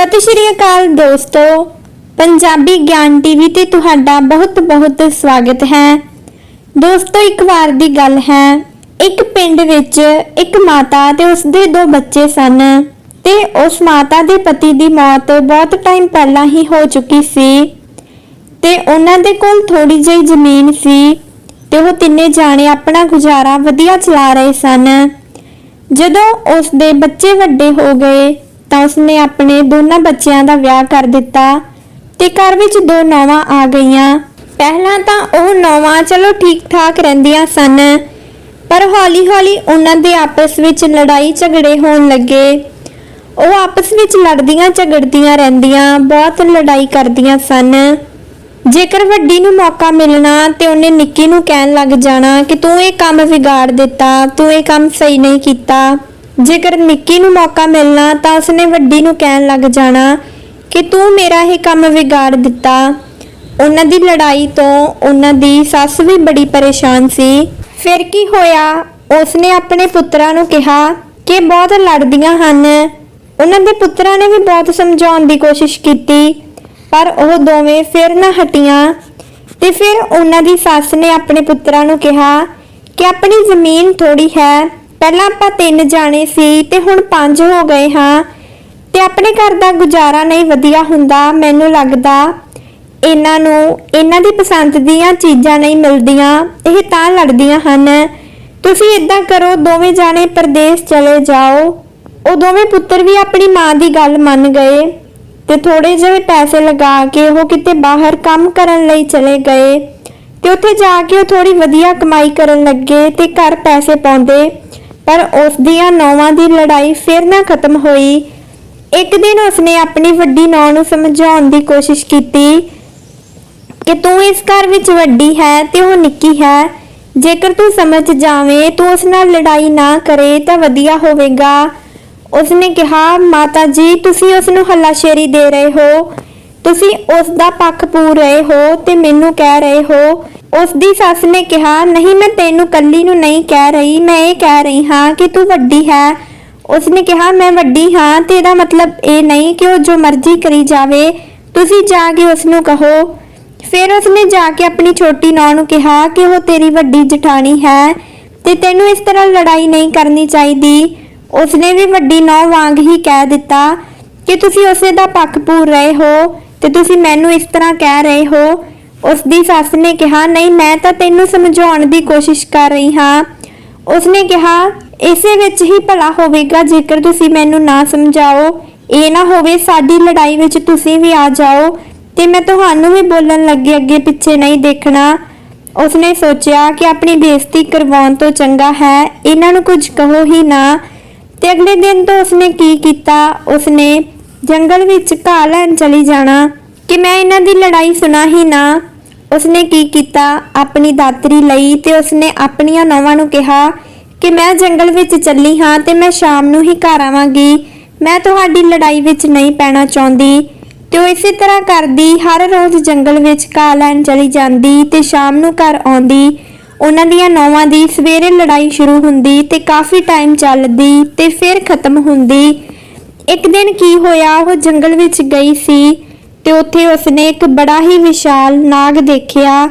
ਸਤਿ ਸ਼੍ਰੀ ਅਕਾਲ ਦੋਸਤੋ। ਪੰਜਾਬੀ ਗਿਆਨ ਟੀਵੀ ਤੇ ਤੁਹਾਡਾ ਬਹੁਤ-ਬਹੁਤ ਸਵਾਗਤ ਹੈ। ਦੋਸਤੋ, ਇੱਕ ਵਾਰ ਦੀ ਗੱਲ ਹੈ। ਇੱਕ ਪਿੰਡ ਵਿੱਚ ਇੱਕ ਮਾਤਾ ਤੇ ਉਸਦੇ ਦੋ ਬੱਚੇ ਸਨ ਤੇ ਉਸ ਮਾਤਾ ਦੇ ਪਤੀ ਦੀ ਮੌਤ ਬਹੁਤ ਟਾਈਮ ਪਹਿਲਾਂ ਹੀ ਹੋ ਚੁੱਕੀ ਸੀ ਤੇ ਉਹਨਾਂ ਦੇ ਕੋਲ ਥੋੜੀ ਜਿਹੀ ਜ਼ਮੀਨ ਸੀ ਤੇ ਉਹ ਤਿੰਨੇ ਜਾਣੇ ਆਪਣਾ ਗੁਜ਼ਾਰਾ ਵਧੀਆ ਚਲਾ ਰਹੇ ਸਨ। ਜਦੋਂ ਉਸ ਦੇ ਬੱਚੇ ਵੱਡੇ ਹੋ ਗਏ ਤਾਂ ਉਸਨੇ ਆਪਣੇ ਦੋਨਾਂ ਬੱਚਿਆਂ ਦਾ ਵਿਆਹ ਕਰ ਦਿੱਤਾ ਤੇ ਘਰ ਵਿੱਚ ਦੋ ਨੌਵਾਂ ਆ ਗਈਆਂ। ਪਹਿਲਾਂ ਤਾਂ ਉਹ ਨੌਵਾਂ ਚਲੋ ਠੀਕ ਠਾਕ ਰਹਿੰਦੀਆਂ ਸਨ, ਪਰ ਹੌਲੀ-ਹੌਲੀ ਉਹਨਾਂ ਦੇ ਆਪਸ ਵਿੱਚ ਲੜਾਈ ਝਗੜੇ ਹੋਣ ਲੱਗੇ। ਉਹ ਆਪਸ ਵਿੱਚ ਲੜਦੀਆਂ ਝਗੜਦੀਆਂ ਰਹਿੰਦੀਆਂ, ਬਹੁਤ ਲੜਾਈ ਕਰਦੀਆਂ ਸਨ। ਜੇਕਰ ਵੱਡੀ ਨੂੰ ਮੌਕਾ ਮਿਲਣਾ ਤੇ ਉਹਨੇ ਨਿੱਕੀ ਨੂੰ ਕਹਿਣ ਲੱਗ ਜਾਣਾ ਕਿ ਤੂੰ ਇਹ ਕੰਮ ਵਿਗਾੜ ਦਿੱਤਾ, ਤੂੰ ਇਹ ਕੰਮ ਸਹੀ ਨਹੀਂ ਕੀਤਾ ਜੇਕਰ ਨਿੱਕੀ ਨੂੰ ਮੌਕਾ ਮਿਲਣਾ ਤਾਂ ਉਸਨੇ ਵੱਡੀ ਨੂੰ ਕਹਿਣ ਲੱਗ ਜਾਣਾ ਕਿ ਤੂੰ ਮੇਰਾ ਇਹ ਕੰਮ ਵਿਗਾੜ ਦਿੱਤਾ। ਉਹਨਾਂ ਦੀ ਲੜਾਈ ਤੋਂ ਉਹਨਾਂ ਦੀ ਸੱਸ ਵੀ ਬੜੀ ਪਰੇਸ਼ਾਨ ਸੀ। ਫਿਰ ਕੀ ਹੋਇਆ? ਉਸਨੇ ਆਪਣੇ ਪੁੱਤਰਾਂ ਨੂੰ ਕਿਹਾ ਕਿ ਬਹੁਤ ਲੜਦੀਆਂ ਹਨ। ਉਹਨਾਂ ਦੇ ਪੁੱਤਰਾਂ ਨੇ ਵੀ ਬਹੁਤ ਸਮਝਾਉਣ ਦੀ ਕੋਸ਼ਿਸ਼ ਕੀਤੀ, ਪਰ ਉਹ ਦੋਵੇਂ ਫਿਰ ਨਾ ਹਟੀਆਂ। ਤੇ ਫਿਰ ਉਹਨਾਂ ਦੀ ਸੱਸ ਨੇ ਆਪਣੇ ਪੁੱਤਰਾਂ ਨੂੰ ਕਿਹਾ ਕਿ ਆਪਣੀ ਜ਼ਮੀਨ ਥੋੜੀ ਹੈ ਪਹਿਲਾਂ ਆਪਾਂ ਤਿੰਨ ਜਾਣੇ ਸੀ ਤੇ ਹੁਣ ਪੰਜ ਹੋ ਗਏ ਹਾਂ। ਤੇ ਆਪਣੇ ਘਰ ਦਾ ਗੁਜ਼ਾਰਾ ਨਹੀਂ ਵਧੀਆ ਹੁੰਦਾ, ਮੈਨੂੰ ਲੱਗਦਾ ਇਹਨਾਂ ਨੂੰ, ਇਹਨਾਂ ਦੀ ਪਸੰਦ ਦੀਆਂ ਚੀਜ਼ਾਂ ਨਹੀਂ ਮਿਲਦੀਆਂ, ਇਹ ਤਾਂ ਲੜਦੀਆਂ ਹਨ। ਤੁਸੀਂ ਇਦਾਂ ਕਰੋ, ਦੋਵੇਂ ਜਾਣੇ ਪਰਦੇਸ ਚਲੇ ਜਾਓ। ਉਹ ਦੋਵੇਂ ਪੁੱਤਰ ਵੀ ਆਪਣੀ ਮਾਂ ਦੀ ਗੱਲ ਮੰਨ ਗਏ ਤੇ ਥੋੜੇ ਜਿਹੇ ਪੈਸੇ ਲਗਾ ਕੇ ਉਹ ਕਿਤੇ ਬਾਹਰ ਕੰਮ ਕਰਨ ਲਈ ਚਲੇ ਗਏ ਤੇ ਉੱਥੇ ਜਾ ਕੇ ਉਹ ਥੋੜੀ ਵਧੀਆ ਕਮਾਈ ਕਰਨ ਲੱਗੇ ਤੇ ਘਰ ਪੈਸੇ ਪਾਉਂਦੇ। ਪਰ ਉਸ ਦੀਆਂ ਨੌਵਾਂ ਦੀ ਲੜਾਈ ਫਿਰ ਨਾ ਖਤਮ ਹੋਈ। ਇੱਕ ਦਿਨ ਉਸਨੇ ਆਪਣੀ ਵੱਡੀ ਨੌਂ ਨੂੰ ਸਮਝਾਉਣ ਦੀ ਕੋਸ਼ਿਸ਼ ਕੀਤੀ ਕਿ ਤੂੰ ਇਸ ਘਰ ਵਿੱਚ ਵੱਡੀ ਹੈ ਤੇ ਉਹ ਨਿੱਕੀ ਹੈ। ਜੇਕਰ ਤੂੰ ਸਮਝ ਜਾਵੇਂ, ਤੂੰ ਉਸ ਨਾਲ ਲੜਾਈ ਨਾ ਕਰੇ ਤਾਂ ਵਧੀਆ ਹੋਵੇਗਾ। ਉਸਨੇ ਕਿਹਾ, ਮਾਤਾ ਜੀ, ਤੁਸੀਂ ਉਸ ਨੂੰ ਹੱਲਾਸ਼ੇਰੀ ਦੇ ਰਹੇ ਹੋ। ਤੁਸੀਂ ਉਸ ਦਾ ਪੱਖ ਪੂਰ ਰਹੇ ਹੋ ਤੇ ਮੈਨੂੰ ਕਹਿ ਰਹੇ ਹੋ। ਉਸ ਦੀ ਸੱਸ ਨੇ ਕਿਹਾ, ਨਹੀਂ, ਮੈਂ ਤੈਨੂੰ ਕੱਲੀ ਨੂੰ ਨਹੀਂ ਕਹਿ ਰਹੀ। ਮੈਂ ਇਹ ਕਹਿ ਰਹੀ ਹਾਂ ਕਿ ਤੂੰ ਵੱਡੀ ਹੈ। ਉਸਨੇ ਕਿਹਾ, ਮੈਂ ਵੱਡੀ ਹਾਂ ਤੇ ਇਹਦਾ ਮਤਲਬ ਇਹ ਨਹੀਂ ਕਿ ਉਹ ਜੋ ਮਰਜ਼ੀ ਕਰੀ ਜਾਵੇ। ਤੁਸੀਂ ਜਾ ਕੇ ਉਸ ਨੂੰ ਕਹੋ। ਫਿਰ ਉਸਨੇ ਜਾ ਕੇ ਆਪਣੀ ਛੋਟੀ ਨੌਂ ਨੂੰ ਕਿਹਾ ਕਿ ਉਹ ਤੇਰੀ ਵੱਡੀ ਜਠਾਣੀ ਹੈ ਤੇ ਤੈਨੂੰ ਇਸ ਤਰ੍ਹਾਂ ਲੜਾਈ ਨਹੀਂ ਕਰਨੀ ਚਾਹੀਦੀ। ਉਸਨੇ ਵੀ ਵੱਡੀ ਨੌਂ ਵਾਂਗ ਹੀ ਕਹਿ ਦਿੱਤਾ ਕਿ ਤੁਸੀਂ ਉਸੇ ਦਾ ਪੱਖ ਪੂਰ ਰਹੇ ਹੋ। ਤੇ ਤੁਸੀਂ ਮੈਨੂੰ ਇਸ ਤਰ੍ਹਾਂ ਕਹਿ ਰਹੇ ਹੋ। ਉਸ ਦੀ ਸੱਸ ਨੇ ਕਿਹਾ, ਨਹੀਂ, ਮੈਂ ਤਾਂ ਤੈਨੂੰ ਸਮਝਾਉਣ ਦੀ ਕੋਸ਼ਿਸ਼ ਕਰ ਰਹੀ ਹਾਂ। ਉਸਨੇ ਕਿਹਾ, ਇਸੇ ਵਿੱਚ ਹੀ ਭਲਾ ਹੋਵੇਗਾ, ਜੇਕਰ ਤੁਸੀਂ ਮੈਨੂੰ ਨਾ ਸਮਝਾਓ। ਇਹ ਨਾ ਹੋਵੇ ਸਾਡੀ ਲੜਾਈ ਵਿੱਚ ਤੁਸੀਂ ਵੀ ਆ ਜਾਓ ਤੇ ਮੈਂ ਤੁਹਾਨੂੰ ਵੀ ਬੋਲਣ ਲੱਗੇ ਅੱਗੇ ਪਿੱਛੇ ਨਹੀਂ ਦੇਖਣਾ। ਉਸਨੇ ਸੋਚਿਆ ਕਿ ਆਪਣੀ ਬੇਇੱਜ਼ਤੀ ਕਰਵਾਉਣ ਤੋਂ ਚੰਗਾ ਹੈ, ਇਹਨਾਂ ਨੂੰ ਕੁਝ ਕਹੋ ਹੀ ਨਾ। ਤੇ ਅਗਲੇ ਦਿਨ ਤੋਂ ਉਸਨੇ ਕੀ ਕੀਤਾ? ਉਸਨੇ ਜੰਗਲ ਵਿੱਚ ਘਾਹ ਲੈਣ ਚਲੀ ਜਾਣਾ। ਕਿ ਮੈਂ ਇਹਨਾਂ ਦੀ ਲੜਾਈ ਸੁਣਾ ਹੀ ਨਾ। ਉਸਨੇ ਕੀ ਕੀਤਾ? ਆਪਣੀ ਦਾਤਰੀ ਲਈ ਤੇ ਉਸਨੇ ਆਪਣੀਆਂ ਨੌਵਾਂ ਨੂੰ ਕਿਹਾ ਕਿ ਮੈਂ ਜੰਗਲ ਵਿੱਚ ਚੱਲੀ ਹਾਂ ਤੇ ਮੈਂ ਸ਼ਾਮ ਨੂੰ ਹੀ ਘਰ ਆਵਾਂਗੀ। ਮੈਂ ਤੁਹਾਡੀ ਲੜਾਈ ਵਿੱਚ ਨਹੀਂ ਪੈਣਾ ਚਾਹੁੰਦੀ। ਤੇ ਉਹ ਇਸੇ ਤਰ੍ਹਾਂ ਕਰਦੀ, ਹਰ ਰੋਜ਼ ਜੰਗਲ ਵਿੱਚ ਘਾਹ ਲੈਣ ਚਲੀ ਜਾਂਦੀ ਤੇ ਸ਼ਾਮ ਨੂੰ ਘਰ ਆਉਂਦੀ। ਉਹਨਾਂ ਦੀਆਂ ਨੌਵਾਂ ਦੀ ਸਵੇਰੇ ਲੜਾਈ ਸ਼ੁਰੂ ਹੁੰਦੀ ਤੇ ਕਾਫੀ ਟਾਈਮ ਚੱਲਦੀ ਤੇ ਫਿਰ ਖਤਮ ਹੁੰਦੀ। ਇੱਕ ਦਿਨ ਕੀ ਹੋਇਆ, ਉਹ ਜੰਗਲ ਵਿੱਚ ਗਈ ਸੀ ਤੇ ਉੱਥੇ ਉਸਨੇ ਇੱਕ ਬੜਾ ਹੀ ਵਿਸ਼ਾਲ ਨਾਗ ਦੇਖਿਆ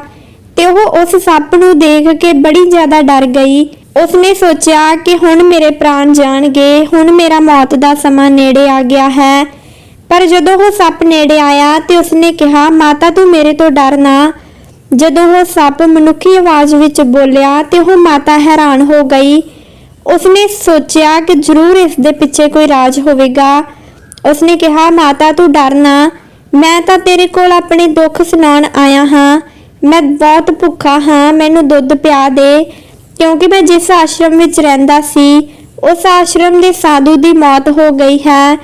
ਤੇ ਉਹ ਉਸ ਸੱਪ ਨੂੰ ਦੇਖ ਕੇ ਬੜੀ ਜ਼ਿਆਦਾ ਡਰ ਗਈ। ਉਸਨੇ ਸੋਚਿਆ ਕਿ ਹੁਣ ਮੇਰੇ ਪ੍ਰਾਣ ਜਾਣਗੇ, ਹੁਣ ਮੇਰਾ ਮੌਤ ਦਾ ਸਮਾਂ ਨੇੜੇ ਆ ਗਿਆ ਹੈ। ਪਰ ਜਦੋਂ ਉਹ ਸੱਪ ਨੇੜੇ ਆਇਆ ਤੇ ਉਸਨੇ ਕਿਹਾ, ਮਾਤਾ, ਤੂੰ ਮੇਰੇ ਤੋਂ ਡਰ ਨਾ। ਜਦੋਂ ਉਹ ਸੱਪ ਮਨੁੱਖੀ ਆਵਾਜ਼ ਵਿੱਚ ਬੋਲਿਆ ਤੇ ਉਹ ਮਾਤਾ ਹੈਰਾਨ ਹੋ ਗਈ। ਉਸਨੇ ਸੋਚਿਆ ਕਿ ਜ਼ਰੂਰ ਇਸ ਦੇ ਪਿੱਛੇ ਕੋਈ ਰਾਜ ਹੋਵੇਗਾ। ਉਸਨੇ ਕਿਹਾ, ਮਾਤਾ, ਤੂੰ ਡਰ ਨਾ। ਮੈਂ ਤਾਂ ਤੇਰੇ ਕੋਲ ਆਪਣੇ ਦੁੱਖ ਸੁਣਾਉਣ ਆਇਆ ਹਾਂ। ਮੈਂ ਬਹੁਤ ਭੁੱਖਾ ਹਾਂ। ਮੈਨੂੰ ਦੁੱਧ ਪਿਆ ਦੇ, ਕਿਉਂਕਿ ਮੈਂ ਜਿਸ ਆਸ਼ਰਮ ਵਿੱਚ ਰਹਿੰਦਾ ਸੀ, ਉਸ ਆਸ਼ਰਮ ਦੇ ਸਾਧੂ ਦੀ ਮੌਤ ਹੋ ਗਈ ਹੈ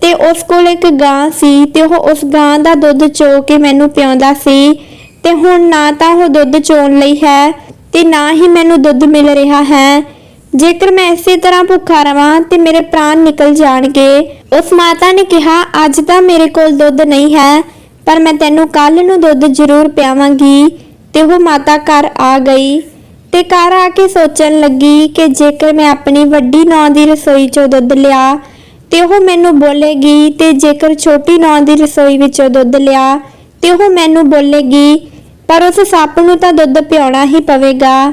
ਤੇ ਉਸ ਕੋਲ ਇੱਕ ਗਾਂ ਸੀ ਤੇ ਉਹ ਉਸ ਗਾਂ ਦਾ ਦੁੱਧ ਚੋ ਕੇ ਮੈਨੂੰ ਪਿਆਉਂਦਾ ਸੀ ਤੇ ਹੁਣ ਨਾ ਤਾਂ ਉਹ ਦੁੱਧ ਚੋਣ ਲਈ ਹੈ ਤੇ ਨਾ ਹੀ ਮੈਨੂੰ ਦੁੱਧ ਮਿਲ ਰਿਹਾ ਹੈ। ਜੇਕਰ ਮੈਂ ਇਸੇ ਤਰ੍ਹਾਂ ਭੁੱਖਾ ਰਵਾਂ ਤੇ ਮੇਰੇ ਪ੍ਰਾਣ ਨਿਕਲ ਜਾਣਗੇ, ਉਸ ਮਾਤਾ ਨੇ ਕਿਹਾ, ਅੱਜ ਤਾਂ ਮੇਰੇ ਕੋਲ ਦੁੱਧ ਨਹੀਂ ਹੈ, ਪਰ ਮੈਂ ਤੈਨੂੰ ਕੱਲ ਨੂੰ ਦੁੱਧ ਜ਼ਰੂਰ ਪਿਆਵਾਂਗੀ। ਤੇ ਉਹ ਮਾਤਾ ਘਰ ਆ ਗਈ ਤੇ ਘਰ ਆ ਕੇ ਸੋਚਣ ਲੱਗੀ ਕਿ ਜੇਕਰ ਮੈਂ ਆਪਣੀ ਵੱਡੀ ਨੌਂ ਦੀ ਰਸੋਈ ਚੋਂ ਦੁੱਧ ਲਿਆ, ਤੇ ਉਹ ਮੈਨੂੰ ਬੋਲੇਗੀ, ਤੇ ਜੇਕਰ ਛੋਟੀ ਨੌਂ ਦੀ ਰਸੋਈ ਵਿੱਚੋਂ ਦੁੱਧ ਲਿਆ, ਤੇ ਉਹ ਮੈਨੂੰ ਬੋਲੇਗੀ, ਪਰ ਉਸ ਸੱਪ ਨੂੰ ਤਾਂ ਦੁੱਧ ਪਿਆਉਣਾ ਹੀ ਪਵੇਗਾ।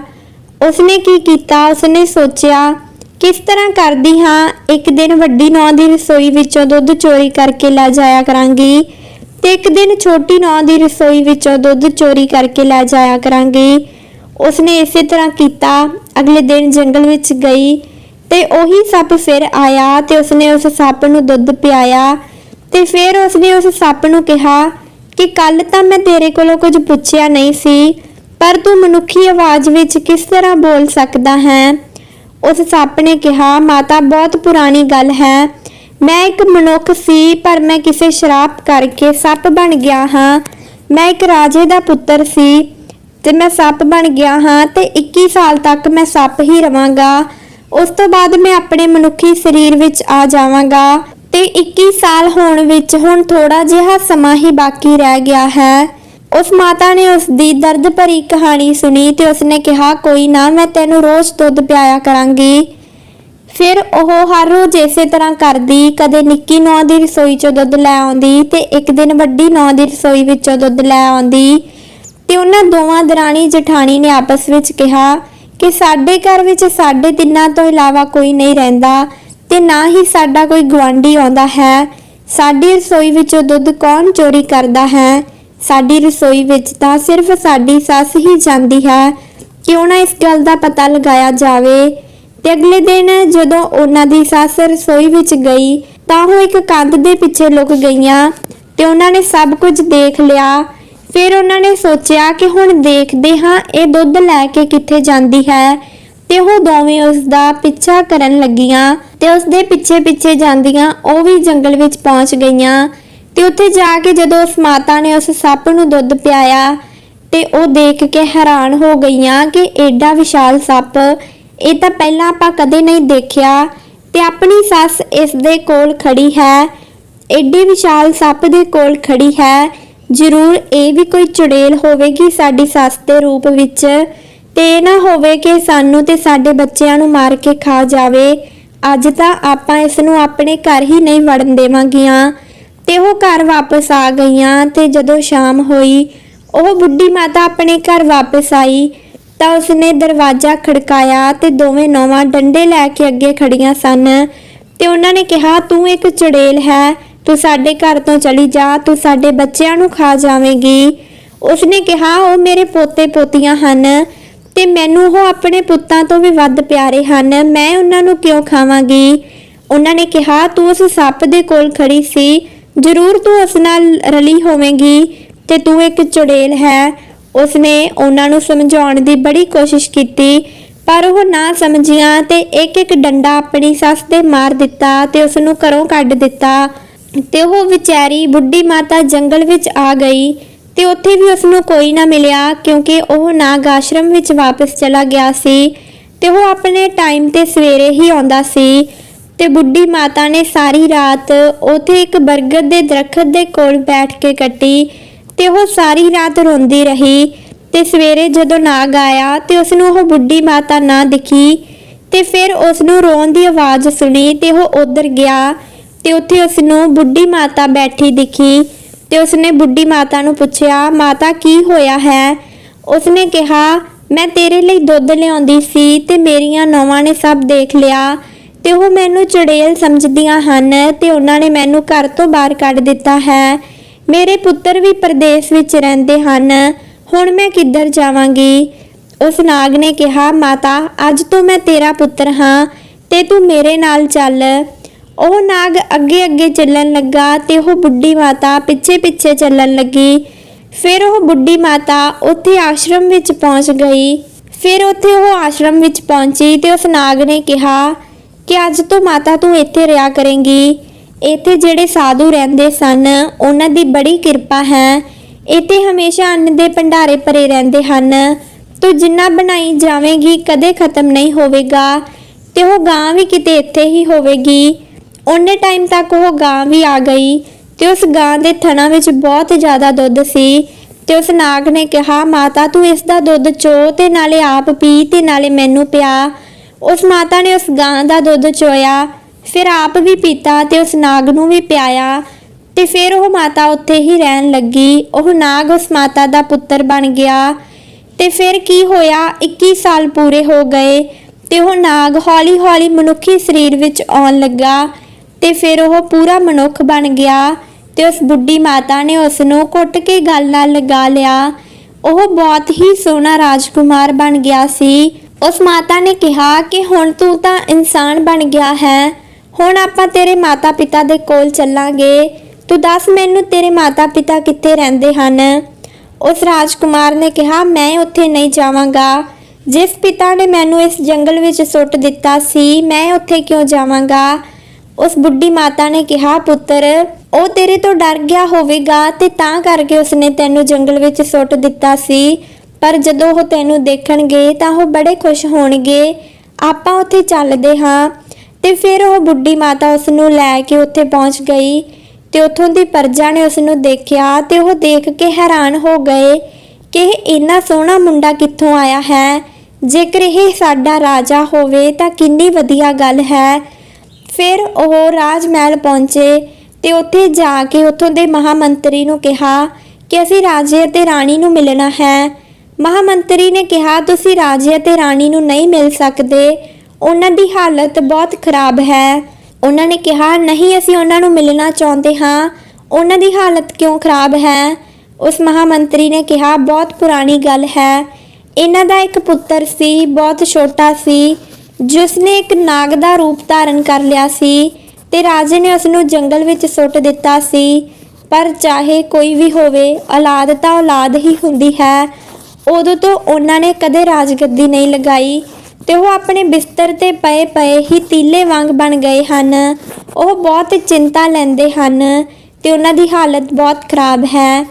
ਉਸਨੇ ਕੀ ਕੀਤਾ? ਉਸਨੇ ਸੋਚਿਆ, ਕਿਸ ਤਰ੍ਹਾਂ ਕਰਦੀ ਹਾਂ? ਇੱਕ ਦਿਨ ਵੱਡੀ ਨੌਂ ਦੀ ਰਸੋਈ ਵਿੱਚੋਂ ਦੁੱਧ ਚੋਰੀ ਕਰਕੇ ਲੈ ਜਾਇਆ ਕਰਾਂਗੀ ਤੇ ਇੱਕ ਦਿਨ ਛੋਟੀ ਨੌਂ ਦੀ ਰਸੋਈ ਵਿੱਚੋਂ ਦੁੱਧ ਚੋਰੀ ਕਰਕੇ ਲੈ ਜਾਇਆ ਕਰਾਂਗੀ। ਉਸਨੇ ਇਸੇ ਤਰ੍ਹਾਂ ਕੀਤਾ। ਅਗਲੇ ਦਿਨ ਜੰਗਲ ਵਿੱਚ ਗਈ ਤੇ ਉਹੀ ਸੱਪ ਫਿਰ ਆਇਆ ਤੇ ਉਸਨੇ ਉਸ ਸੱਪ ਨੂੰ ਦੁੱਧ ਪਿਆਇਆ ਤੇ ਫਿਰ ਉਸਨੇ ਉਸ ਸੱਪ ਨੂੰ ਕਿਹਾ ਕਿ ਕੱਲ ਤਾਂ ਮੈਂ ਤੇਰੇ ਕੋਲੋਂ ਕੁਝ ਪੁੱਛਿਆ ਨਹੀਂ ਸੀ। ਪਰ ਤੂੰ ਮਨੁੱਖੀ ਆਵਾਜ਼ ਵਿੱਚ ਕਿਸ ਤਰ੍ਹਾਂ ਬੋਲ ਸਕਦਾ ਹੈ? ਉਸ ਸੱਪ ਨੇ ਕਿਹਾ, ਮਾਤਾ, ਬਹੁਤ ਪੁਰਾਣੀ ਗੱਲ ਹੈ। ਮੈਂ ਇੱਕ ਮਨੁੱਖ ਸੀ, ਪਰ ਮੈਂ ਕਿਸੇ ਸ਼ਰਾਪ ਕਰਕੇ ਸੱਪ ਬਣ ਗਿਆ ਹਾਂ। ਮੈਂ ਇੱਕ ਰਾਜੇ ਦਾ ਪੁੱਤਰ ਸੀ। ਤੇ ਮੈਂ ਸੱਪ ਬਣ ਗਿਆ ਹਾਂ ਤੇ 21 ਸਾਲ ਤੱਕ ਮੈਂ ਸੱਪ ਹੀ ਰਵਾਂਗਾ। ਉਸ ਤੋਂ ਬਾਅਦ ਮੈਂ ਆਪਣੇ ਮਨੁੱਖੀ ਸਰੀਰ ਵਿੱਚ ਆ ਜਾਵਾਂਗਾ। ਤੇ 21 ਸਾਲ ਹੋਣ ਵਿੱਚ ਹੁਣ ਥੋੜਾ ਜਿਹਾ ਸਮਾਂ ਹੀ ਬਾਕੀ ਰਹਿ ਗਿਆ ਹੈ। ਉਸ ਮਾਤਾ ਨੇ ਉਸ ਦੀ ਦਰਦ ਭਰੀ ਕਹਾਣੀ ਸੁਣੀ ਤੇ ਉਸਨੇ ਕਿਹਾ, ਕੋਈ ਨਾ, ਮੈਂ ਤੈਨੂੰ ਰੋਜ਼ ਦੁੱਧ ਪਿਆਇਆ ਕਰਾਂਗੀ। ਫਿਰ ਉਹ ਹਰ ਰੋਜ਼ ਇਸੇ ਤਰ੍ਹਾਂ ਕਰਦੀ, ਕਦੇ ਨਿੱਕੀ ਨੌਂ ਦੀ ਰਸੋਈ ਚੋਂ ਦੁੱਧ ਲੈ ਆਉਂਦੀ ਤੇ ਇੱਕ ਦਿਨ ਵੱਡੀ ਨੌਂ ਦੀ ਰਸੋਈ ਵਿੱਚੋਂ ਦੁੱਧ ਲੈ ਆਉਂਦੀ ਤੇ ਉਹਨਾਂ ਦੋਵਾਂ ਦਰਾਣੀ ਜਠਾਣੀ ਨੇ ਆਪਸ ਵਿੱਚ ਕਿਹਾ ਕਿ ਸਾਡੇ ਘਰ ਵਿੱਚ ਸਾਡੇ ਤਿੰਨਾਂ ਤੋਂ ਇਲਾਵਾ ਕੋਈ ਨਹੀਂ ਰਹਿੰਦਾ ਤੇ ਨਾ ਹੀ ਸਾਡਾ ਕੋਈ ਗਵਾਂਢੀ ਆਉਂਦਾ ਹੈ। ਸਾਡੀ ਰਸੋਈ ਵਿੱਚੋਂ ਦੁੱਧ ਕੌਣ ਚੋਰੀ ਕਰਦਾ ਹੈ? ਸਾਡੀ ਰਸੋਈ ਵਿੱਚ ਤਾਂ ਸਿਰਫ ਸਾਡੀ ਸੱਸ ਹੀ ਜਾਂਦੀ ਹੈ। ਕਿਉਂ ਨਾ ਇਸ ਗੱਲ ਦਾ ਪਤਾ ਲਗਾਇਆ ਜਾਵੇ? ਤੇ ਅਗਲੇ ਦਿਨ ਜਦੋਂ ਉਹਨਾਂ ਦੀ ਸੱਸ ਰਸੋਈ ਵਿੱਚ ਗਈ, ਤਾਂ ਉਹ ਇੱਕ ਕੰਧ ਦੇ ਪਿੱਛੇ ਲੁਕ ਗਈਆਂ ਤੇ ਉਹਨਾਂ ਨੇ ਸਭ ਕੁਝ ਦੇਖ ਲਿਆ। ਫਿਰ ਉਹਨਾਂ ਨੇ ਸੋਚਿਆ ਕਿ ਹੁਣ ਦੇਖਦੇ ਹਾਂ ਇਹ ਦੁੱਧ ਲੈ ਕੇ ਕਿੱਥੇ ਜਾਂਦੀ ਹੈ। ਤੇ ਉਹ ਦੋਵੇਂ ਉਸ ਦਾ ਪਿੱਛਾ ਕਰਨ ਲੱਗੀਆਂ ਤੇ ਉਸ ਦੇ ਪਿੱਛੇ ਪਿੱਛੇ ਜਾਂਦੀਆਂ ਉਹ ਵੀ ਜੰਗਲ ਵਿੱਚ ਪਹੁੰਚ ਗਈਆਂ। ਤੇ ਉੱਥੇ ਜਾ ਕੇ ਜਦੋਂ ਉਸ ਮਾਤਾ ਨੇ ਉਸ ਸੱਪ ਨੂੰ ਦੁੱਧ ਪਿਆਇਆ ਤੇ ਉਹ ਦੇਖ ਕੇ ਹੈਰਾਨ ਹੋ ਗਈਆਂ ਕਿ ਐਡਾ ਵਿਸ਼ਾਲ ਸੱਪ, ਇਹ ਤਾਂ ਪਹਿਲਾਂ ਆਪਾਂ ਕਦੇ ਨਹੀਂ ਦੇਖਿਆ ਤੇ ਆਪਣੀ ਸੱਸ ਇਸ ਦੇ ਕੋਲ ਖੜੀ ਹੈ। ਐਡੀ ਵਿਸ਼ਾਲ ਸੱਪ ਦੇ ਕੋਲ ਖੜੀ ਹੈ। ਜ਼ਰੂਰ ਇਹ ਵੀ ਕੋਈ ਚੁੜੇਲ ਹੋਵੇਗੀ ਸਾਡੀ ਸੱਸ ਦੇ ਰੂਪ ਵਿੱਚ ਤੇ ਇਹ ਨਾ ਹੋਵੇ ਕਿ ਸਾਨੂੰ ਤੇ ਸਾਡੇ ਬੱਚਿਆਂ ਨੂੰ ਮਾਰ ਕੇ ਖਾ ਜਾਵੇ। ਅੱਜ ਤਾਂ ਆਪਾਂ ਇਸ ਨੂੰ ਆਪਣੇ ਘਰ ਹੀ ਨਹੀਂ ਵੜਨ ਦੇਵਾਂਗੀਆਂ। ਤੇ ਉਹ ਘਰ ਵਾਪਸ ਆ ਗਈਆਂ ਤੇ ਜਦੋਂ ਸ਼ਾਮ ਹੋਈ, ਉਹ ਬੁੱਢੀ ਮਾਤਾ ਆਪਣੇ ਘਰ ਵਾਪਸ ਆਈ ਤਾਂ ਉਸਨੇ ਦਰਵਾਜ਼ਾ ਖੜਕਾਇਆ ਤੇ ਦੋਵੇਂ ਨੌਵਾਂ ਡੰਡੇ ਲੈ ਕੇ ਅੱਗੇ ਖੜੀਆਂ ਸਨ ਤੇ ਉਹਨਾਂ ਨੇ ਕਿਹਾ, ਤੂੰ ਇੱਕ ਚੜੇਲ ਹੈ, ਤੂੰ ਸਾਡੇ ਘਰ ਤੋਂ ਚਲੀ ਜਾ, ਤੂੰ ਸਾਡੇ ਬੱਚਿਆਂ ਨੂੰ ਖਾ ਜਾਵੇਂਗੀ। ਉਸਨੇ ਕਿਹਾ, ਉਹ ਮੇਰੇ ਪੋਤੇ ਪੋਤੀਆਂ ਹਨ ਤੇ ਮੈਨੂੰ ਉਹ ਆਪਣੇ ਪੁੱਤਾਂ ਤੋਂ ਵੀ ਵੱਧ ਪਿਆਰੇ ਹਨ, ਮੈਂ ਉਹਨਾਂ ਨੂੰ ਕਿਉਂ ਖਾਵਾਂਗੀ? ਉਹਨਾਂ ਨੇ ਕਿਹਾ, ਤੂੰ ਉਸ ਸੱਪ ਦੇ ਕੋਲ ਖੜੀ ਸੀ ਜ਼ਰੂਰ ਤੂੰ ਉਸ ਨਾਲ ਰਲੀ ਹੋਵੇਂਗੀ ਤੇ ਤੂੰ ਇੱਕ ਚੁੜੇਲ ਹੈ। ਉਸਨੇ ਉਹਨਾਂ ਨੂੰ ਸਮਝਾਉਣ ਦੀ ਬੜੀ ਕੋਸ਼ਿਸ਼ ਕੀਤੀ, ਪਰ ਉਹ ਨਾ ਸਮਝੀਆਂ ਤੇ ਇੱਕ ਇੱਕ ਡੰਡਾ ਆਪਣੀ ਸੱਸ ਦੇ ਮਾਰ ਦਿੱਤਾ ਤੇ ਉਸ ਨੂੰ ਘਰੋਂ ਕੱਢ ਦਿੱਤਾ ਤੇ ਉਹ ਵਿਚਾਰੀ ਬੁੱਢੀ ਮਾਤਾ ਜੰਗਲ ਵਿੱਚ ਆ ਗਈ ਤੇ ਉੱਥੇ ਵੀ ਉਸ ਨੂੰ ਕੋਈ ਨਾ ਮਿਲਿਆ ਕਿਉਂਕਿ ਉਹ ਨਾਗ ਆਸ਼ਰਮ ਵਿੱਚ ਵਾਪਸ ਚਲਾ ਗਿਆ ਸੀ ਤੇ ਉਹ ਆਪਣੇ ਟਾਈਮ ਤੇ ਸਵੇਰੇ ਹੀ ਆਉਂਦਾ ਸੀ। ਤੇ ਬੁੱਢੀ ਮਾਤਾ ਨੇ ਸਾਰੀ ਰਾਤ ਉਥੇ ਇੱਕ ਬਰਗਦ ਦੇ ਦਰਖਤ ਦੇ ਕੋਲ ਬੈਠ ਕੇ ਕੱਟੀ ਤੇ ਉਹ ਸਾਰੀ ਰਾਤ ਰੋਂਦੀ ਰਹੀ ਤੇ ਸਵੇਰੇ ਜਦੋਂ ਨਾਗ ਆਇਆ ਤੇ ਉਸ ਨੂੰ ਉਹ ਬੁੱਢੀ ਮਾਤਾ ਨਾ ਦਿਖੀ ਤੇ ਫਿਰ ਉਸ ਨੂੰ ਰੋਣ ਦੀ ਆਵਾਜ਼ ਸੁਣੀ ਤੇ ਉਹ ਉਧਰ ਗਿਆ ਤੇ ਉੱਥੇ ਉਸ ਨੂੰ ਬੁੱਢੀ ਮਾਤਾ ਬੈਠੀ ਦਿਖੀ ਤੇ ਉਸਨੇ ਬੁੱਢੀ ਮਾਤਾ ਨੂੰ ਪੁੱਛਿਆ, ਮਾਤਾ, ਕੀ ਹੋਇਆ ਹੈ? ਉਸਨੇ ਕਿਹਾ, ਮੈਂ ਤੇਰੇ ਲਈ ਦੁੱਧ ਲਿਆਉਂਦੀ ਸੀ ਤੇ ਮੇਰੀਆਂ ਨੌਵਾਂ ਨੇ ਸਭ ਦੇਖ ਲਿਆ। ਤੇ ਉਹ ਮੈਨੂੰ ਚੜੇਲ ਸਮਝਦੀਆਂ ਹਨ ਤੇ ਉਹਨਾਂ ਨੇ ਮੈਨੂੰ ਘਰ ਤੋਂ ਬਾਹਰ ਕੱਢ ਦਿੱਤਾ ਹੈ। ਮੇਰੇ ਪੁੱਤਰ ਵੀ ਪਰਦੇਸ ਵਿੱਚ ਰਹਿੰਦੇ ਹਨ। ਹੁਣ ਮੈਂ ਕਿੱਧਰ ਜਾਵਾਂਗੀ? ਉਸ ਨਾਗ ਨੇ ਕਿਹਾ, ਮਾਤਾ, ਅੱਜ ਤੋਂ ਮੈਂ ਤੇਰਾ ਪੁੱਤਰ ਹਾਂ ਤੇ ਤੂੰ ਮੇਰੇ ਨਾਲ ਚੱਲ। ਉਹ ਨਾਗ ਅੱਗੇ ਅੱਗੇ ਚੱਲਣ ਲੱਗਾ ਤੇ ਉਹ ਬੁੱਢੀ ਮਾਤਾ ਪਿੱਛੇ ਪਿੱਛੇ ਚੱਲਣ ਲੱਗੀ। ਫਿਰ ਉਹ ਬੁੱਢੀ ਮਾਤਾ ਉੱਥੇ ਆਸ਼ਰਮ ਵਿੱਚ ਪਹੁੰਚ ਗਈ। ਫਿਰ ਉੱਥੇ ਉਹ ਆਸ਼ਰਮ ਵਿੱਚ ਪਹੁੰਚੀ ਤੇ ਉਸ ਨਾਗ ਨੇ ਕਿਹਾ ਕਿ ਅੱਜ ਤੋਂ ਮਾਤਾ ਤੂੰ ਇੱਥੇ ਰਿਹਾ ਕਰੇਂਗੀ। ਇੱਥੇ ਜਿਹੜੇ ਸਾਧੂ ਰਹਿੰਦੇ ਸਨ, ਉਹਨਾਂ ਦੀ ਬੜੀ ਕਿਰਪਾ ਹੈ। ਇੱਥੇ ਹਮੇਸ਼ਾ ਅੰਨ ਦੇ ਭੰਡਾਰੇ ਭਰੇ ਰਹਿੰਦੇ ਹਨ। ਤੂੰ ਜਿੰਨਾ ਬਣਾਈ ਜਾਵੇਂਗੀ, ਕਦੇ ਖਤਮ ਨਹੀਂ ਹੋਵੇਗਾ। ਤੇ ਉਹ ਗਾਂ ਵੀ ਕਿਤੇ ਇੱਥੇ ਹੀ ਹੋਵੇਗੀ। ਉਹਨੇ ਟਾਈਮ ਤੱਕ ਉਹ ਗਾਂ ਵੀ ਆ ਗਈ। ਤੇ ਉਸ ਗਾਂ ਦੇ ਥਣਾ ਵਿੱਚ ਬਹੁਤ ਜ਼ਿਆਦਾ ਦੁੱਧ ਸੀ। ਤੇ ਉਸ ਨਾਗ ਨੇ ਕਿਹਾ, ਮਾਤਾ ਤੂੰ ਇਸ ਦਾ ਦੁੱਧ ਚੋ ਤੇ ਨਾਲੇ ਆਪ ਪੀ ਤੇ ਨਾਲੇ ਮੈਨੂੰ ਪਿਆ। ਉਸ ਮਾਤਾ ਨੇ ਉਸ ਗਾਂ ਦਾ ਦੁੱਧ ਚੋਇਆ, ਫਿਰ ਆਪ ਵੀ ਪੀਤਾ ਤੇ ਉਸ ਨਾਗ ਨੂੰ ਵੀ ਪਿਆਇਆ ਤੇ ਫਿਰ ਉਹ ਮਾਤਾ ਉੱਥੇ ਹੀ ਰਹਿਣ ਲੱਗੀ। ਉਹ ਨਾਗ ਉਸ ਮਾਤਾ ਦਾ ਪੁੱਤਰ ਬਣ ਗਿਆ ਤੇ ਫਿਰ ਕੀ ਹੋਇਆ? 21 ਸਾਲ ਪੂਰੇ ਹੋ ਗਏ ਤੇ ਉਹ ਨਾਗ ਹੌਲੀ-ਹੌਲੀ ਮਨੁੱਖੀ ਸਰੀਰ ਵਿੱਚ ਆਉਣ ਲੱਗਾ ਤੇ ਫਿਰ ਉਹ ਪੂਰਾ ਮਨੁੱਖ ਬਣ ਗਿਆ ਤੇ ਉਸ ਬੁੱਢੀ ਮਾਤਾ ਨੇ ਉਸ ਨੂੰ ਕੁੱਟ ਕੇ ਗੱਲ ਨਾਲ ਲਗਾ ਲਿਆ। ਉਹ ਬਹੁਤ ਹੀ ਸੋਹਣਾ ਰਾਜਕੁਮਾਰ ਬਣ ਗਿਆ ਸੀ। ਉਸ ਮਾਤਾ ਨੇ ਕਿਹਾ ਕਿ ਹੁਣ ਤੂੰ ਤਾਂ ਇਨਸਾਨ ਬਣ ਗਿਆ ਹੈ। ਹੁਣ ਆਪਾਂ ਤੇਰੇ ਮਾਤਾ-ਪਿਤਾ ਦੇ ਕੋਲ ਚੱਲਾਂਗੇ। ਤੂੰ ਦੱਸ ਮੈਨੂੰ ਤੇਰੇ ਮਾਤਾ-ਪਿਤਾ ਕਿੱਥੇ ਰਹਿੰਦੇ ਹਨ? ਉਸ ਰਾਜਕੁਮਾਰ ਨੇ ਕਿਹਾ, ਮੈਂ ਉੱਥੇ ਨਹੀਂ ਜਾਵਾਂਗਾ। ਜਿਸ ਪਿਤਾ ਨੇ ਮੈਨੂੰ ਇਸ ਜੰਗਲ ਵਿੱਚ ਸੁੱਟ ਦਿੱਤਾ ਸੀ, ਮੈਂ ਉੱਥੇ ਕਿਉਂ ਜਾਵਾਂਗਾ? ਉਸ ਬੁੱਢੀ ਮਾਤਾ ਨੇ ਕਿਹਾ, ਪੁੱਤਰ, ਉਹ ਤੇਰੇ ਤੋਂ ਡਰ ਗਿਆ ਹੋਵੇਗਾ ਤੇ ਤਾਂ ਕਰਕੇ ਉਸਨੇ ਤੈਨੂੰ ਜੰਗਲ ਵਿੱਚ ਸੁੱਟ ਦਿੱਤਾ ਸੀ। ਪਰ ਜਦੋਂ ਉਹ ਤੈਨੂੰ ਦੇਖਣਗੇ ਤਾਂ ਉਹ ਬੜੇ ਖੁਸ਼ ਹੋਣਗੇ। ਆਪਾਂ ਉੱਥੇ ਚੱਲਦੇ ਹਾਂ ਤੇ ਫਿਰ ਉਹ ਬੁੱਢੀ ਮਾਤਾ ਉਸ ਨੂੰ ਲੈ ਕੇ ਉੱਥੇ ਪਹੁੰਚ ਗਈ ਤੇ ਉੱਥੋਂ ਦੀ ਪਰਜਾ ਨੇ ਉਸ ਨੂੰ ਦੇਖਿਆ ਤੇ ਉਹ ਦੇਖ ਕੇ ਹੈਰਾਨ ਹੋ ਗਏ ਕਿ ਇਹ ਇੰਨਾ ਸੋਹਣਾ ਮੁੰਡਾ ਕਿੱਥੋਂ ਆਇਆ ਹੈ। ਜੇਕਰ ਇਹ ਸਾਡਾ ਰਾਜਾ ਹੋਵੇ ਤਾਂ ਕਿੰਨੀ ਵਧੀਆ ਗੱਲ ਹੈ। ਫਿਰ ਉਹ ਰਾਜ ਮਹਿਲ ਪਹੁੰਚੇ ਤੇ ਉੱਥੇ ਜਾ ਕੇ ਉੱਥੋਂ ਦੇ ਮਹਾਮੰਤਰੀ ਨੂੰ ਕਿਹਾ ਕਿ ਅਸੀਂ ਰਾਜੇ ਅਤੇ ਰਾਣੀ ਨੂੰ ਮਿਲਣਾ ਹੈ। ਮਹਾਮੰਤਰੀ ਨੇ ਕਿਹਾ, ਤੁਸੀਂ ਰਾਜੇ ਅਤੇ ਰਾਣੀ ਨੂੰ ਨਹੀਂ ਮਿਲ ਸਕਦੇ। ਉਹਨਾਂ ਦੀ ਹਾਲਤ ਬਹੁਤ ਖਰਾਬ ਹੈ। ਉਹਨਾਂ ਨੇ ਕਿਹਾ, ਨਹੀਂ, ਅਸੀਂ ਉਹਨਾਂ ਨੂੰ ਮਿਲਣਾ ਚਾਹੁੰਦੇ ਹਾਂ। ਉਹਨਾਂ ਦੀ ਹਾਲਤ ਕਿਉਂ ਖਰਾਬ ਹੈ? ਉਸ ਮਹਾਮੰਤਰੀ ਨੇ ਕਿਹਾ, ਬਹੁਤ ਪੁਰਾਣੀ ਗੱਲ ਹੈ। ਇਹਨਾਂ ਦਾ ਇੱਕ ਪੁੱਤਰ ਸੀ, ਬਹੁਤ ਛੋਟਾ ਸੀ। ਜਿਸ ਨੇ ਇੱਕ ਨਾਗ ਦਾ ਰੂਪ ਧਾਰਨ ਕਰ ਲਿਆ ਸੀ ਤੇ ਰਾਜੇ ਨੇ ਉਸ ਨੂੰ ਜੰਗਲ ਵਿੱਚ ਸੁੱਟ ਦਿੱਤਾ ਸੀ। ਪਰ ਚਾਹੇ ਕੋਈ ਵੀ ਹੋਵੇ, ਔਲਾਦ ਤਾਂ ਔਲਾਦ ਹੀ ਹੁੰਦੀ ਹੈ। ਉਦੋਂ ਤੋਂ ਉਹਨਾਂ ਨੇ ਕਦੇ ਰਾਜਗੱਦੀ ਨਹੀਂ ਲਗਾਈ ਤੇ ਉਹ ਆਪਣੇ ਬਿਸਤਰ ਤੇ ਪਏ ਪਏ ਹੀ ਤੀਲੇ ਵਾਂਗ ਬਣ ਗਏ ਹਨ। ਉਹ ਬਹੁਤ ਚਿੰਤਾ ਲੈਂਦੇ ਹਨ ਤੇ ਉਹਨਾਂ ਦੀ ਹਾਲਤ ਬਹੁਤ ਖਰਾਬ ਹੈ।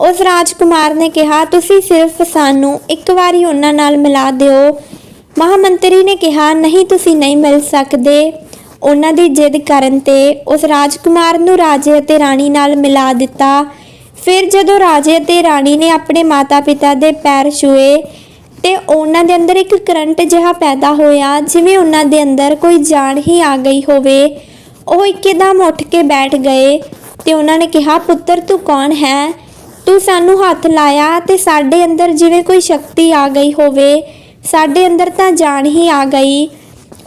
ਉਸ ਰਾਜਕੁਮਾਰ ਨੇ ਕਿਹਾ, ਤੁਸੀਂ ਸਿਰਫ ਸਾਨੂੰ ਇੱਕ ਵਾਰੀ ਉਹਨਾਂ ਨਾਲ ਮਿਲਾ ਦਿਓ। ਮਹਾਮੰਤਰੀ ਨੇ ਕਿਹਾ, ਨਹੀਂ, ਤੁਸੀਂ ਨਹੀਂ ਮਿਲ ਸਕਦੇ। ਉਹਨਾਂ ਦੀ ਜਿੱਦ ਕਰਨ ਤੇ ਉਸ ਰਾਜਕੁਮਾਰ ਨੂੰ ਰਾਜੇ ਅਤੇ ਰਾਣੀ ਨਾਲ ਮਿਲਾ ਦਿੱਤਾ। ਫਿਰ ਜਦੋਂ ਰਾਜੇ ਅਤੇ ਰਾਣੀ ਨੇ ਆਪਣੇ ਮਾਤਾ-ਪਿਤਾ ਦੇ ਪੈਰ ਛੂਏ ਤੇ ਉਹਨਾਂ ਦੇ ਅੰਦਰ ਇੱਕ ਕਰੰਟ ਜਿਹਾ ਪੈਦਾ ਹੋਇਆ, ਜਿਵੇਂ ਉਹਨਾਂ ਦੇ ਅੰਦਰ ਕੋਈ ਜਾਨ ਹੀ ਆ ਗਈ ਹੋਵੇ, ਉਹ ਇੱਕਦਮ ਉੱਠ ਕੇ ਬੈਠ ਗਏ ਤੇ ਉਹਨਾਂ ਨੇ ਕਿਹਾ, ਪੁੱਤਰ, ਤੂੰ ਕੌਣ ਹੈ? ਤੂੰ ਸਾਨੂੰ ਹੱਥ ਲਾਇਆ ਤੇ ਸਾਡੇ ਅੰਦਰ ਜਿਵੇਂ ਕੋਈ ਸ਼ਕਤੀ ਆ ਗਈ ਹੋਵੇ, ਸਾਡੇ ਅੰਦਰ ਤਾਂ ਜਾਨ ਹੀ ਆ ਗਈ।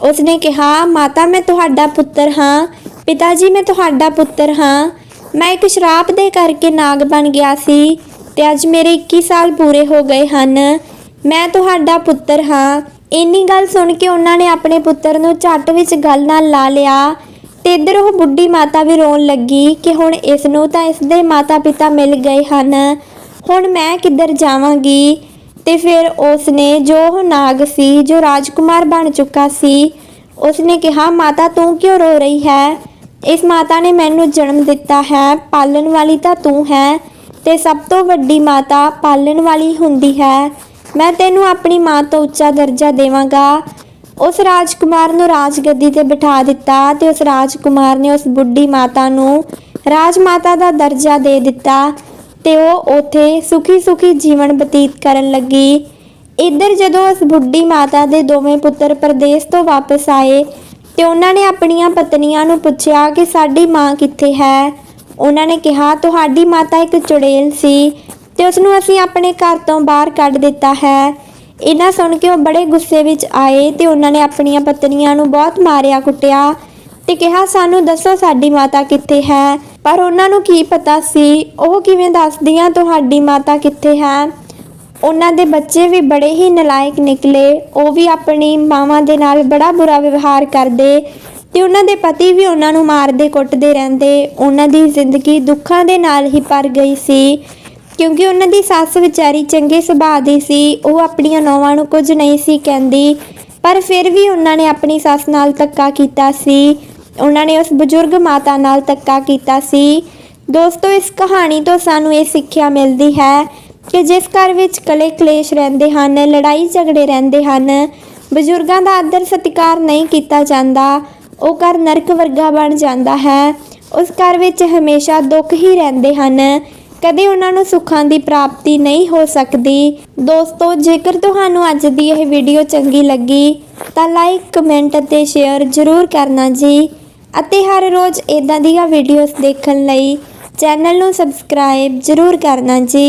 ਉਸਨੇ ਕਿਹਾ, ਮਾਤਾ, ਮੈਂ ਤੁਹਾਡਾ ਪੁੱਤਰ ਹਾਂ, ਪਿਤਾ ਜੀ, ਮੈਂ ਤੁਹਾਡਾ ਪੁੱਤਰ ਹਾਂ। ਮੈਂ ਇੱਕ ਸ਼ਰਾਪ ਦੇ ਕਰਕੇ ਨਾਗ ਬਣ ਗਿਆ ਸੀ ਤੇ ਅੱਜ ਮੇਰੇ 21 ਸਾਲ ਪੂਰੇ ਹੋ ਗਏ ਹਨ। ਮੈਂ ਤੁਹਾਡਾ ਪੁੱਤਰ ਹਾਂ। ਇੰਨੀ ਗੱਲ ਸੁਣ ਕੇ ਉਹਨਾਂ ਨੇ ਆਪਣੇ ਪੁੱਤਰ ਨੂੰ ਝੱਟ ਵਿੱਚ ਗੱਲ ਨਾਲ ਲਾ ਲਿਆ ਤੇ ਇੱਧਰ ਉਹ ਬੁੱਢੀ ਮਾਤਾ ਵੀ ਰੋਣ ਲੱਗੀ ਕਿ ਹੁਣ ਇਸ ਨੂੰ ਤਾਂ ਇਸ ਦੇ ਮਾਤਾ-ਪਿਤਾ ਮਿਲ ਗਏ ਹਨ। ਹੁਣ ਮੈਂ ਕਿੱਧਰ ਜਾਵਾਂਗੀ? ਤੇ ਫਿਰ ਉਸ ਨੇ ਜੋ ਉਹ ਨਾਗ ਸੀ, ਜੋ ਰਾਜਕੁਮਾਰ ਬਣ ਚੁੱਕਾ ਸੀ ਉਸ ਨੇ ਕਿਹਾ, ਮਾਤਾ, ਤੂੰ ਕਿਉਂ ਰੋ ਰਹੀ ਹੈ? ਇਸ ਮਾਤਾ ਨੇ ਮੈਨੂੰ ਜਨਮ ਦਿੱਤਾ ਹੈ, ਪਾਲਣ ਵਾਲੀ ਤਾਂ ਤੂੰ ਹੈ ਤੇ ਸਭ ਤੋਂ ਵੱਡੀ ਮਾਤਾ ਪਾਲਣ ਵਾਲੀ ਹੁੰਦੀ ਹੈ। ਮੈਂ ਤੈਨੂੰ ਆਪਣੀ ਮਾਂ ਤੋਂ ਉੱਚਾ ਦਰਜਾ ਦੇਵਾਂਗਾ। ਉਸ ਰਾਜਕੁਮਾਰ ਨੂੰ ਰਾਜਗੱਦੀ ਤੇ ਬਿਠਾ ਦਿੱਤਾ ਤੇ ਉਸ ਰਾਜਕੁਮਾਰ ਨੇ ਉਸ ਬੁੱਢੀ ਮਾਤਾ ਨੂੰ ਰਾਜ ਮਾਤਾ ਦਾ ਦਰਜਾ ਦੇ ਦਿੱਤਾ ਤੇ ਉਹ ਉਥੇ ਸੁਖੀ ਸੁਖੀ ਜੀਵਨ ਬਤੀਤ ਕਰਨ ਲੱਗੀ। ਇੱਧਰ ਜਦੋਂ ਉਸ ਬੁੱਢੀ ਮਾਤਾ ਦੇ ਦੋਵੇਂ ਪੁੱਤਰ ਪਰਦੇਸ ਤੋਂ ਵਾਪਸ ਆਏ ਤੇ ਉਹਨਾਂ ਨੇ ਆਪਣੀਆਂ ਪਤਨੀਆਂ ਨੂੰ ਪੁੱਛਿਆ ਕਿ ਸਾਡੀ ਮਾਂ ਕਿੱਥੇ ਹੈ? ਉਹਨਾਂ ਨੇ ਕਿਹਾ, ਤੁਹਾਡੀ ਮਾਤਾ ਇੱਕ ਚੁੜੇਲ ਸੀ ਤੇ ਉਸ ਨੂੰ ਅਸੀਂ ਆਪਣੇ ਘਰ ਤੋਂ ਬਾਹਰ ਕੱਢ ਦਿੱਤਾ ਹੈ। ਇਹਨਾਂ ਸੁਣ ਕੇ ਉਹ ਬੜੇ ਗੁੱਸੇ ਵਿੱਚ ਆਏ ਤੇ ਉਹਨਾਂ ਨੇ ਆਪਣੀਆਂ ਪਤਨੀਆਂ ਨੂੰ ਬਹੁਤ ਮਾਰਿਆ ਕੁੱਟਿਆ ਤੇ ਕਿਹਾ, ਸਾਨੂੰ ਦੱਸੋ ਸਾਡੀ ਮਾਤਾ ਕਿੱਥੇ ਹੈ? ਪਰ ਉਹਨਾਂ ਨੂੰ ਕੀ ਪਤਾ ਸੀ, ਉਹ ਕਿਵੇਂ ਦੱਸਦੀਆਂ ਤੁਹਾਡੀ ਮਾਤਾ ਕਿੱਥੇ ਹੈ? ਉਹਨਾਂ ਦੇ ਬੱਚੇ ਵੀ ਬੜੇ ਹੀ ਨਲਾਇਕ ਨਿਕਲੇ, ਉਹ ਵੀ ਆਪਣੀ ਮਾਵਾਂ ਦੇ ਨਾਲ ਬੜਾ ਬੁਰਾ ਵਿਵਹਾਰ ਕਰਦੇ ਤੇ ਉਹਨਾਂ ਦੇ ਪਤੀ ਵੀ ਉਹਨਾਂ ਨੂੰ ਮਾਰਦੇ ਕੁੱਟਦੇ ਰਹਿੰਦੇ। ਉਹਨਾਂ ਦੀ ਜ਼ਿੰਦਗੀ ਦੁੱਖਾਂ ਦੇ ਨਾਲ ਹੀ ਭਰ ਗਈ ਸੀ। ਕਿਉਂਕਿ ਉਹਨਾਂ ਦੀ ਸੱਸ ਵਿਚਾਰੀ ਚੰਗੇ ਸੁਭਾਅ ਦੀ ਸੀ, ਉਹ ਆਪਣੀਆਂ ਨੌਵਾਂ ਨੂੰ ਕੁਝ ਨਹੀਂ ਸੀ ਕਹਿੰਦੀ, ਪਰ ਫਿਰ ਵੀ ਉਹਨਾਂ ਨੇ ਆਪਣੀ ਸੱਸ ਨਾਲ ਧੱਕਾ ਕੀਤਾ ਸੀ। ਉਹਨਾਂ ਨੇ ਉਸ ਬਜ਼ੁਰਗ ਮਾਤਾ ਨਾਲ ਧੱਕਾ ਕੀਤਾ ਸੀ। ਦੋਸਤੋ, ਇਸ ਕਹਾਣੀ ਤੋਂ ਸਾਨੂੰ ਇਹ ਸਿੱਖਿਆ ਮਿਲਦੀ ਹੈ ਕਿ ਜਿਸ ਘਰ ਵਿੱਚ ਕਲੇ ਕਲੇਸ਼ ਰਹਿੰਦੇ ਹਨ, ਲੜਾਈ ਝਗੜੇ ਰਹਿੰਦੇ ਹਨ, ਬਜ਼ੁਰਗਾਂ ਦਾ ਆਦਰ ਸਤਿਕਾਰ ਨਹੀਂ ਕੀਤਾ ਜਾਂਦਾ, ਉਹ ਘਰ ਨਰਕ ਵਰਗਾ ਬਣ ਜਾਂਦਾ ਹੈ। ਉਸ ਘਰ ਵਿੱਚ ਹਮੇਸ਼ਾ ਦੁੱਖ ਹੀ ਰਹਿੰਦੇ ਹਨ। ਕਦੇ ਉਹਨਾਂ ਨੂੰ ਸੁੱਖਾਂ ਦੀ ਪ੍ਰਾਪਤੀ ਨਹੀਂ ਹੋ ਸਕਦੀ। ਦੋਸਤੋ, ਜੇਕਰ ਤੁਹਾਨੂੰ ਅੱਜ ਦੀ ਇਹ ਵੀਡੀਓ ਚੰਗੀ ਲੱਗੀ, ਤਾਂ ਲਾਈਕ, ਕਮੈਂਟ ਅਤੇ ਸ਼ੇਅਰ ਜ਼ਰੂਰ ਕਰਨਾ ਜੀ। ਅਤੇ ਹਰ ਰੋਜ਼ ਇਦਾਂ ਦੀਆਂ ਵੀਡੀਓਜ਼ ਦੇਖਣ ਲਈ ਚੈਨਲ ਨੂੰ ਸਬਸਕ੍ਰਾਈਬ ਜ਼ਰੂਰ ਕਰਨਾ ਜੀ।